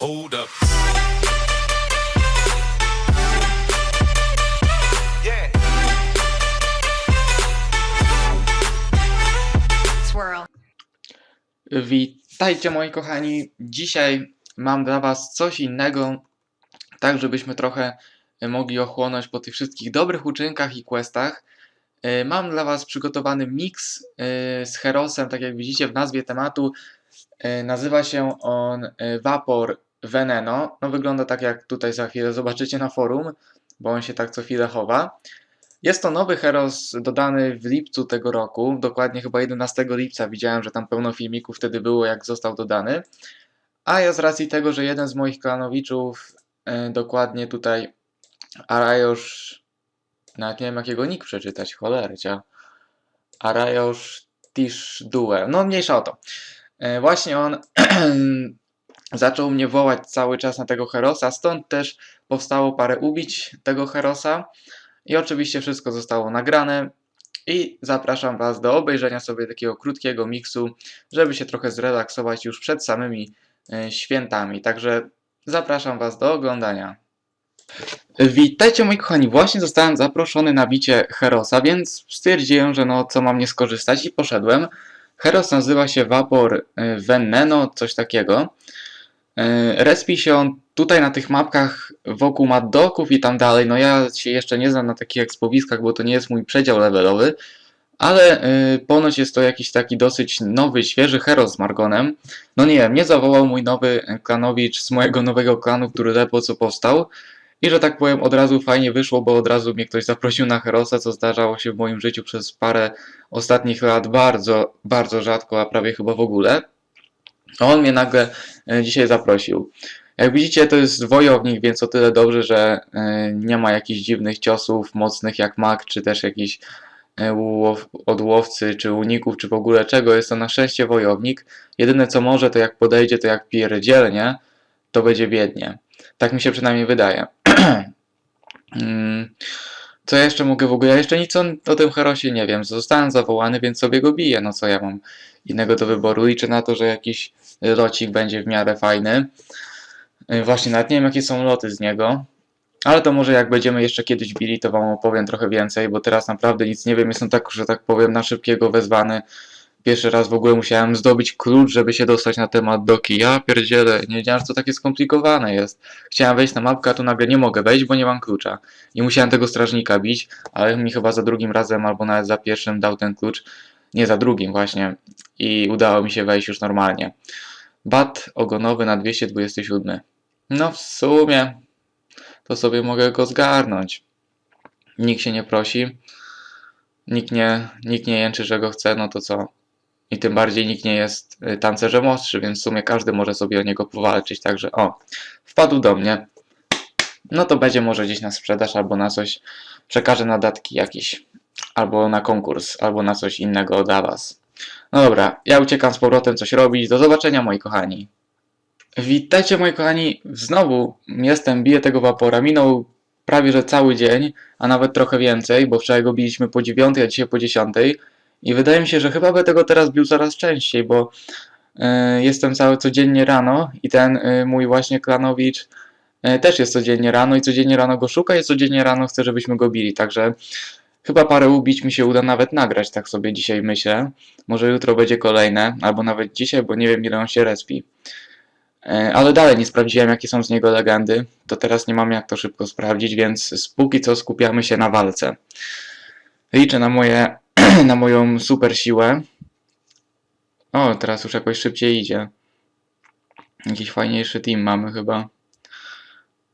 Hold up. Yeah. Swirl. Witajcie moi kochani. Dzisiaj mam dla Was coś innego, tak żebyśmy trochę mogli ochłonąć po tych wszystkich dobrych uczynkach i questach. E, Mam dla Was przygotowany miks e, z Herosem, tak jak widzicie w nazwie tematu. E, Nazywa się on Vapor Veneno. No wygląda tak jak tutaj za chwilę zobaczycie na forum, bo on się tak co chwilę chowa. Jest to nowy Heros dodany w lipcu tego roku, dokładnie chyba 11 lipca widziałem, że tam pełno filmików wtedy było jak został dodany. A ja z racji tego, że jeden z moich klanowiczów, e, dokładnie tutaj Arajosz, nawet nie wiem jakiego nick przeczytać, cholercia. Arajosz Tish Due, no mniejsza o to. E, właśnie on zaczął mnie wołać cały czas na tego Herosa, stąd też powstało parę ubić tego Herosa. I oczywiście wszystko zostało nagrane. I zapraszam Was do obejrzenia sobie takiego krótkiego miksu, żeby się trochę zrelaksować już przed samymi e, świętami. Także zapraszam Was do oglądania. Witajcie moi kochani, właśnie zostałem zaproszony na bicie Herosa, więc stwierdziłem, że no co mam nie skorzystać i poszedłem. Heros nazywa się Vapor e, Veneno, coś takiego. E, Respi się on tutaj na tych mapkach wokół Maddoków i tam dalej. No ja się jeszcze nie znam na takich ekspowiskach, bo to nie jest mój przedział levelowy, ale y, ponoć jest to jakiś taki dosyć nowy, świeży hero z Margonem. No nie wiem, nie zawołał mój nowy klanowicz z mojego nowego klanu, który ledwo co powstał. I że tak powiem, od razu fajnie wyszło, bo od razu mnie ktoś zaprosił na Herosa, co zdarzało się w moim życiu przez parę ostatnich lat bardzo, bardzo rzadko, a prawie chyba w ogóle. On mnie nagle e, dzisiaj zaprosił. Jak widzicie, to jest wojownik, więc o tyle dobrze, że e, nie ma jakichś dziwnych ciosów mocnych jak mag, czy też jakiś e, łow- odłowcy, czy uników, czy w ogóle czego. Jest to na szczęście wojownik. Jedyne co może, to jak podejdzie, to jak pierdzielnie, to będzie biednie. Tak mi się przynajmniej wydaje. Co jeszcze mogę w ogóle? Ja jeszcze nic o, o tym Herosie nie wiem. Zostałem zawołany, więc sobie go biję. No co ja mam innego do wyboru? Liczę na to, że jakiś locik będzie w miarę fajny. Yy, Właśnie, nawet nie wiem jakie są loty z niego. Ale to może jak będziemy jeszcze kiedyś bili, to wam opowiem trochę więcej, bo teraz naprawdę nic nie wiem. Jestem tak, że tak powiem, na szybkiego wezwany. Pierwszy raz w ogóle musiałem zdobyć klucz, żeby się dostać na temat doki. Ja pierdzielę, nie wiedziałem, że to takie skomplikowane jest. Chciałem wejść na mapkę, a tu nagle nie mogę wejść, bo nie mam klucza. I musiałem tego strażnika bić, ale mi chyba za drugim razem, albo nawet za pierwszym dał ten klucz. Nie za drugim właśnie. I udało mi się wejść już normalnie. Bat ogonowy na 227. No w sumie to sobie mogę go zgarnąć. Nikt się nie prosi. Nikt nie, nikt nie jęczy, że go chce, no to co? I tym bardziej nikt nie jest y, tancerzem ostrzy, więc w sumie każdy może sobie o niego powalczyć. Także o, wpadł do mnie. No to będzie może gdzieś na sprzedaż albo na coś. Przekażę na datki jakieś. Albo na konkurs, albo na coś innego dla Was. No dobra, ja uciekam z powrotem coś robić. Do zobaczenia moi kochani. Witajcie moi kochani, znowu jestem, biję tego wapora, minął prawie że cały dzień, a nawet trochę więcej, bo wczoraj go biliśmy po 9, a dzisiaj po 10 i wydaje mi się, że chyba będę tego teraz bił coraz częściej, bo y, jestem cały codziennie rano i ten y, mój właśnie klanowicz y, też jest codziennie rano i codziennie rano go szuka i codziennie rano chce, żebyśmy go bili, także chyba parę ubić mi się uda nawet nagrać, tak sobie dzisiaj myślę. Może jutro będzie kolejne, albo nawet dzisiaj, bo nie wiem ile on się respi. E, Ale dalej nie sprawdziłem, jakie są z niego legendy. To teraz nie mam jak to szybko sprawdzić, więc póki co skupiamy się na walce. Liczę na, moje, na moją super siłę. O, teraz już jakoś szybciej idzie. Jakiś fajniejszy team mamy chyba.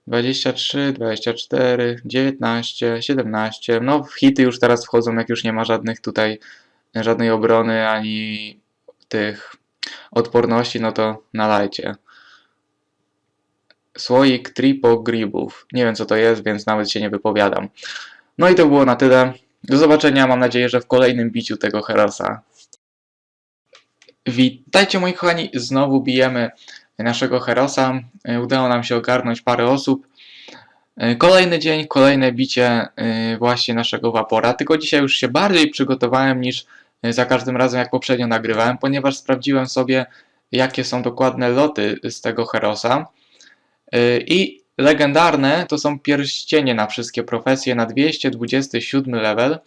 23, 24, 19, 17. No, hity już teraz wchodzą, jak już nie ma żadnych tutaj, żadnej obrony ani tych odporności, no to nalajcie. Słoik tripogribów. Nie wiem co to jest, więc nawet się nie wypowiadam. No i to było na tyle. Do zobaczenia, mam nadzieję, że w kolejnym biciu tego Herosa. Witajcie moi kochani, znowu bijemy naszego Herosa. E, Udało nam się ogarnąć parę osób. E, Kolejny dzień, kolejne bicie e, właśnie naszego Vapora, tylko dzisiaj już się bardziej przygotowałem niż za każdym razem jak poprzednio nagrywałem, ponieważ sprawdziłem sobie jakie są dokładne loty z tego Herosa. I legendarne to są pierścienie na wszystkie profesje na 227 level,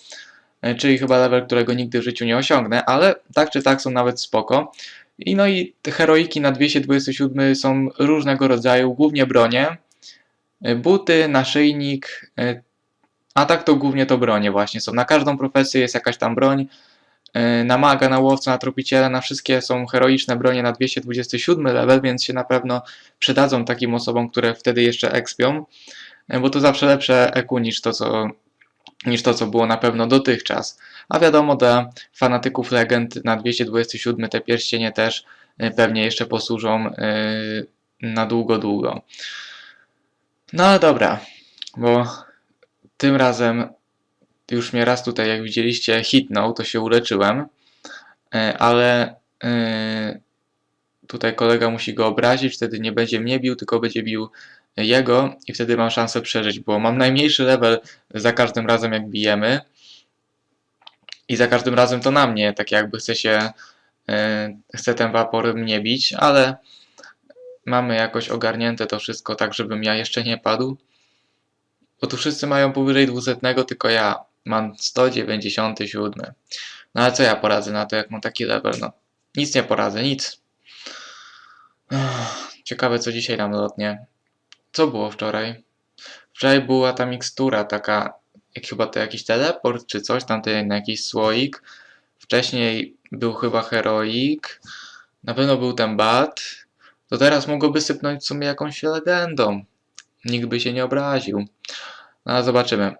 y, czyli chyba level, którego nigdy w życiu nie osiągnę, ale tak czy tak są nawet spoko. I no i te heroiki na 227 są różnego rodzaju, głównie bronie, y, buty, naszyjnik, y, a tak to głównie to bronie właśnie są. Na każdą profesję jest jakaś tam broń. Y, Na maga, na łowcę, na tropiciela, na wszystkie są heroiczne bronie na 227 level, więc się na pewno przydadzą takim osobom, które wtedy jeszcze ekspią, y, bo to zawsze lepsze EQ niż to, co, niż to, co było na pewno dotychczas. A wiadomo, dla fanatyków legend na 227 te pierścienie też y, pewnie jeszcze posłużą na długo, długo. No dobra, bo tym razem już mnie raz tutaj, jak widzieliście, hitnął, to się uleczyłem, e, ale e, tutaj kolega musi go obrazić, wtedy nie będzie mnie bił, tylko będzie bił jego i wtedy mam szansę przeżyć, bo mam najmniejszy level za każdym razem, jak bijemy. I za każdym razem to na mnie, tak jakby chce się, e, chce ten wapor mnie bić, ale mamy jakoś ogarnięte to wszystko tak, żebym ja jeszcze nie padł. Bo tu wszyscy mają powyżej 200, tylko ja mam 197. No ale co ja poradzę na to, jak mam taki level? No, nic nie poradzę, nic. Ciekawe, co dzisiaj nam lotnie. Co było wczoraj? Wczoraj była ta mikstura taka, jak chyba to jakiś teleport czy coś, tam ten jakiś słoik. Wcześniej był chyba heroik. Na pewno był ten bat. To teraz mogłoby sypnąć w sumie jakąś legendą. Nikt by się nie obraził. No ale zobaczymy,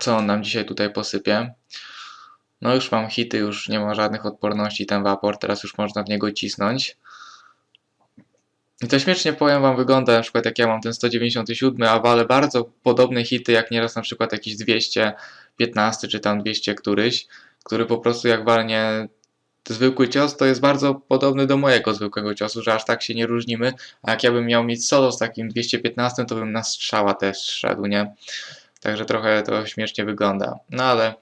co on nam dzisiaj tutaj posypie. No już mam hity, już nie ma żadnych odporności ten wapor, teraz już można w niego cisnąć. I to śmiesznie powiem wam wygląda, na przykład jak ja mam ten 197, a walę bardzo podobne hity, jak nieraz na przykład jakiś 215 czy tam 200 któryś, który po prostu jak walnie zwykły cios, to jest bardzo podobny do mojego zwykłego ciosu, że aż tak się nie różnimy, a jak ja bym miał mieć solo z takim 215, to bym na strzała też szedł, nie? Także trochę to śmiesznie wygląda. No ale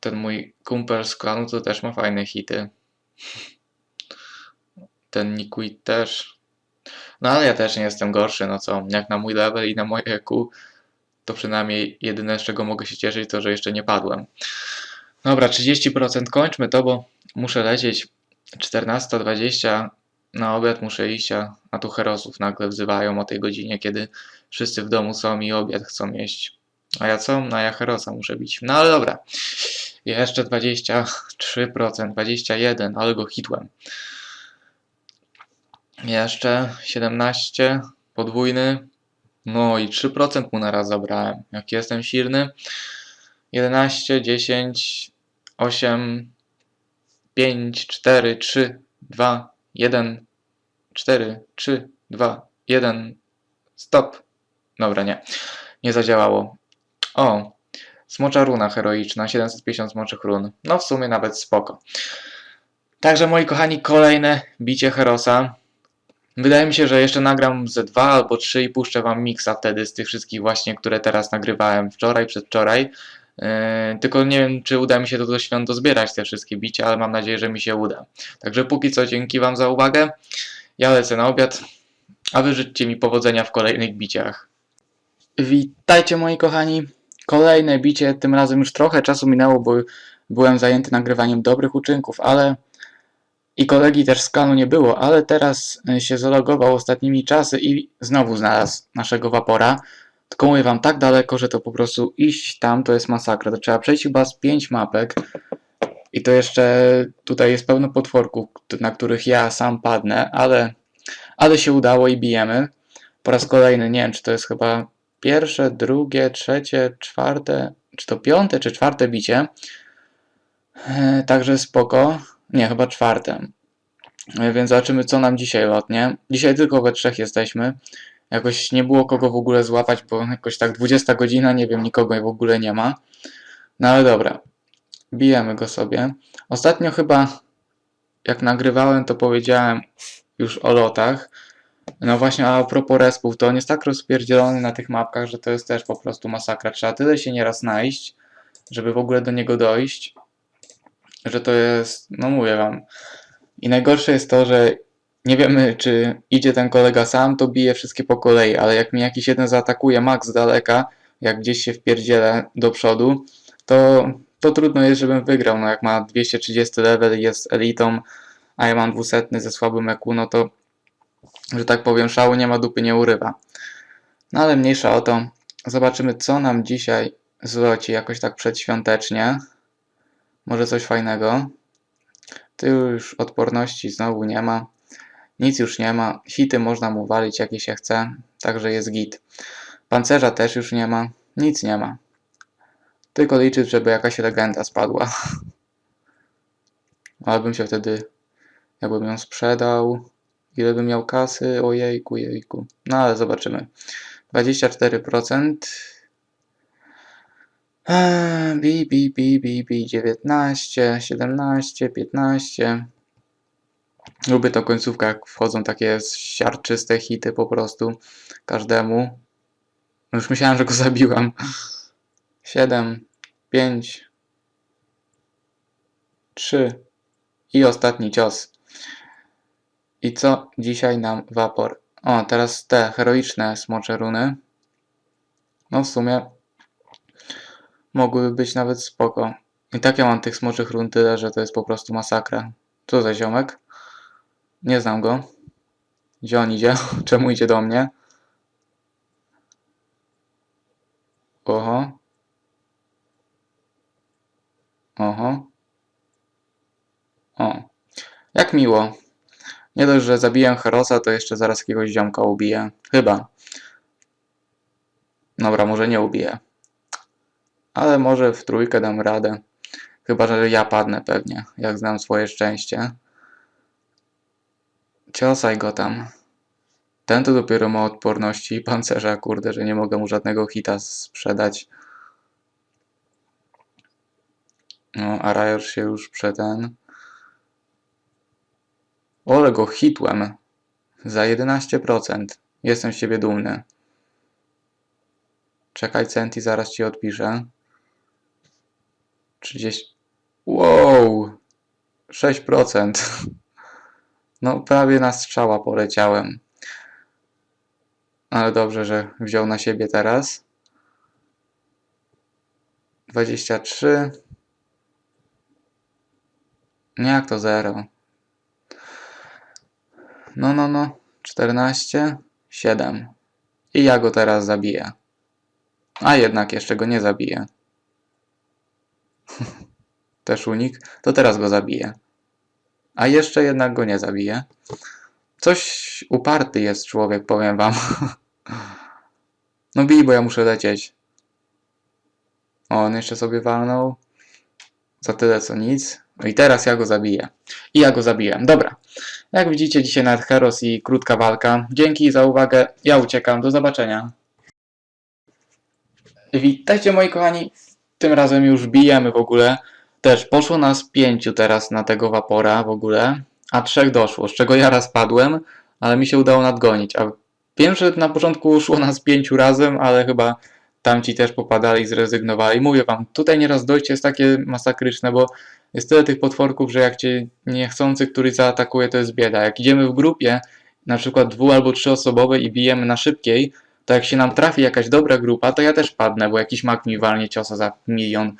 ten mój kumpel z klanu to też ma fajne hity. Ten Nikuit też. No ale ja też nie jestem gorszy, no co, jak na mój level i na moje EQ, to przynajmniej jedyne z czego mogę się cieszyć to, że jeszcze nie padłem. Dobra, 30% kończmy to, bo muszę lecieć 14.20 na obiad muszę iść, a, a tu herosów nagle wzywają o tej godzinie, kiedy wszyscy w domu są i obiad chcą jeść. A ja co? No ja herosa muszę bić. No ale dobra. Jeszcze 23%, 21%, ale go hitłem. Jeszcze 17, podwójny. No i 3% mu na raz zabrałem. Jak jestem silny. 11, 10, 8, 5, 4, 3, 2, 1, 4, 3, 2, 1, stop. Dobra, nie. Nie zadziałało. O, smocza runa heroiczna, 750 smoczych run. No w sumie nawet spoko. Także moi kochani, kolejne bicie Herosa. Wydaje mi się, że jeszcze nagram ze dwa albo trzy i puszczę wam miksa wtedy z tych wszystkich właśnie, które teraz nagrywałem wczoraj, przedwczoraj. Yy, tylko nie wiem, czy uda mi się to do świąt dozbierać te wszystkie bicia, ale mam nadzieję, że mi się uda. Także póki co dzięki wam za uwagę. Ja lecę na obiad, a wy życzcie mi powodzenia w kolejnych biciach. Witajcie moi kochani. Kolejne bicie, tym razem już trochę czasu minęło, bo byłem zajęty nagrywaniem dobrych uczynków, ale i kolegi też z klanu nie było, ale teraz się zalogował ostatnimi czasy i znowu znalazł naszego wapora. Mówię wam tak daleko, że to po prostu iść tam to jest masakra. To trzeba przejść chyba z 5 mapek. I to jeszcze tutaj jest pełno potworków, na których ja sam padnę, ale, ale się udało i bijemy. Po raz kolejny, nie wiem czy to jest chyba pierwsze, drugie, trzecie, czwarte, czy to piąte, czy czwarte bicie. E, Także spoko. Nie, chyba czwarte. E, Więc zobaczymy, co nam dzisiaj lotnie. Dzisiaj tylko we trzech jesteśmy. Jakoś nie było kogo w ogóle złapać, bo jakoś tak 20 godzina, nie wiem, nikogo w ogóle nie ma. No ale dobra. Bijemy go sobie. Ostatnio chyba, jak nagrywałem, to powiedziałem już o lotach. No właśnie, a propos respów, to on jest tak rozpierdzielony na tych mapkach, że to jest też po prostu masakra. Trzeba tyle się nieraz najść, żeby w ogóle do niego dojść, że to jest, no mówię wam. I najgorsze jest to, że nie wiemy, czy idzie ten kolega sam, to bije wszystkie po kolei, ale jak mnie jakiś jeden zaatakuje max z daleka, jak gdzieś się wpierdzielę do przodu, to, to trudno jest, żebym wygrał. No jak ma 230 level i jest elitą, a ja mam 200 ze słabym EQ, no to, że tak powiem, szału nie ma, dupy nie urywa. No ale mniejsza o to. Zobaczymy, co nam dzisiaj zloci jakoś tak przedświątecznie. Może coś fajnego. Tu już odporności znowu nie ma. Nic już nie ma. Hity można mu walić jakie się chce, także jest git. Pancerza też już nie ma. Nic nie ma. Tylko liczyć, żeby jakaś legenda spadła. Ale bym się wtedy, jakbym ją sprzedał, ile bym miał kasy, ojejku, jejku. No ale zobaczymy. 24%. Eee, Bi, bi, bi, bi, bi, 19, 17, 15. Lubię to końcówka, jak wchodzą takie siarczyste hity po prostu każdemu. Już myślałem, że go zabiłam. 7, 5, 3 i ostatni cios. I co dzisiaj nam wapor? O, teraz te heroiczne smocze runy. No w sumie mogłyby być nawet spoko. I tak ja mam tych smoczych run tyle, że to jest po prostu masakra. Co za ziomek? Nie znam go. Gdzie on idzie? Czemu idzie do mnie? Oho. Oho. O. Jak miło. Nie dość, że zabiję Herosa, to jeszcze zaraz jakiegoś ziomka ubiję. Chyba. Dobra, może nie ubiję. Ale może w trójkę dam radę. Chyba, że ja padnę pewnie, jak znam swoje szczęście. Ciosaj go tam. Ten to dopiero ma odporności i pancerza, kurde, że nie mogę mu żadnego hita sprzedać. No, a Rajor się już przeten. Ole go hitłem. Za 11%. Jestem z siebie dumny. Czekaj, Centi, zaraz ci odpiszę. 30. Wow! 6%. No, prawie na strzała poleciałem. Ale dobrze, że wziął na siebie teraz. 23. Nie, jak to 0. No, no, no. 14. 7. I ja go teraz zabiję. A jednak jeszcze go nie zabiję. Też unik. To teraz go zabiję. A jeszcze jednak go nie zabiję. Coś uparty jest człowiek, powiem wam. No bij, bo ja muszę lecieć. O, on jeszcze sobie walnął. Za tyle co nic. No i teraz ja go zabiję. I ja go zabiłem. Dobra. Jak widzicie, dzisiaj nawet Heros i krótka walka. Dzięki za uwagę. Ja uciekam. Do zobaczenia. Witajcie moi kochani. Tym razem już bijemy w ogóle. Też poszło nas pięciu teraz na tego wapora w ogóle, a trzech doszło, z czego ja raz padłem, ale mi się udało nadgonić. A wiem, że na początku szło nas pięciu razem, ale chyba tamci też popadali i zrezygnowali. Mówię wam, tutaj nieraz dojście jest takie masakryczne, bo jest tyle tych potworków, że jak cię niechcący któryś zaatakuje, to jest bieda. Jak idziemy w grupie, na przykład dwu albo trzyosobowe i bijemy na szybkiej, to jak się nam trafi jakaś dobra grupa, to ja też padnę, bo jakiś mak mi walnie ciosa za milion,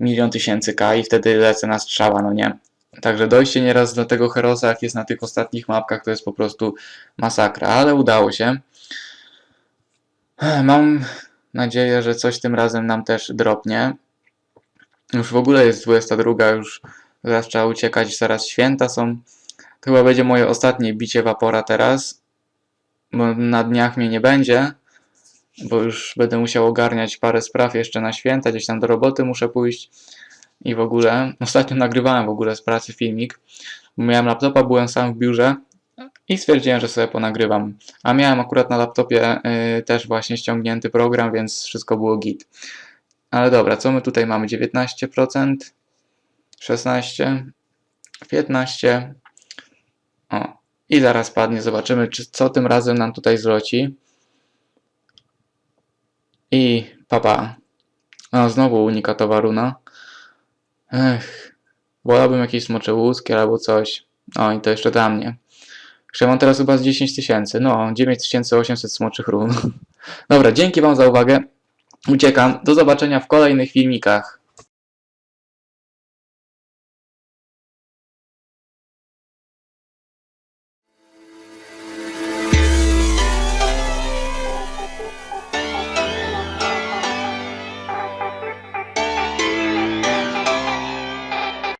milion tysięcy K i wtedy lecę na strzała, no nie. Także dojście nieraz do tego Herosa, jak jest na tych ostatnich mapkach, to jest po prostu masakra, ale udało się. Mam nadzieję, że coś tym razem nam też dropnie. Już w ogóle jest 22, już zaraz trzeba uciekać, zaraz święta są. To chyba będzie moje ostatnie bicie Wapora teraz, bo na dniach mnie nie będzie, bo już będę musiał ogarniać parę spraw jeszcze na święta, gdzieś tam do roboty muszę pójść i w ogóle. Ostatnio nagrywałem w ogóle z pracy filmik, miałem laptopa, byłem sam w biurze i stwierdziłem, że sobie ponagrywam. A miałem akurat na laptopie y, też właśnie ściągnięty program, więc wszystko było git. Ale dobra, co my tutaj mamy? 19%, 16%, 15%. O, i zaraz padnie, zobaczymy, czy, co tym razem nam tutaj zloci. I papa. A, znowu unikatowa runa. Ech, wolałbym jakieś smocze łuski albo coś. O, i to jeszcze dla mnie. Że mam teraz chyba z 10 tysięcy. No, 9800 smoczych run. Dobra, dzięki Wam za uwagę. Uciekam. Do zobaczenia w kolejnych filmikach.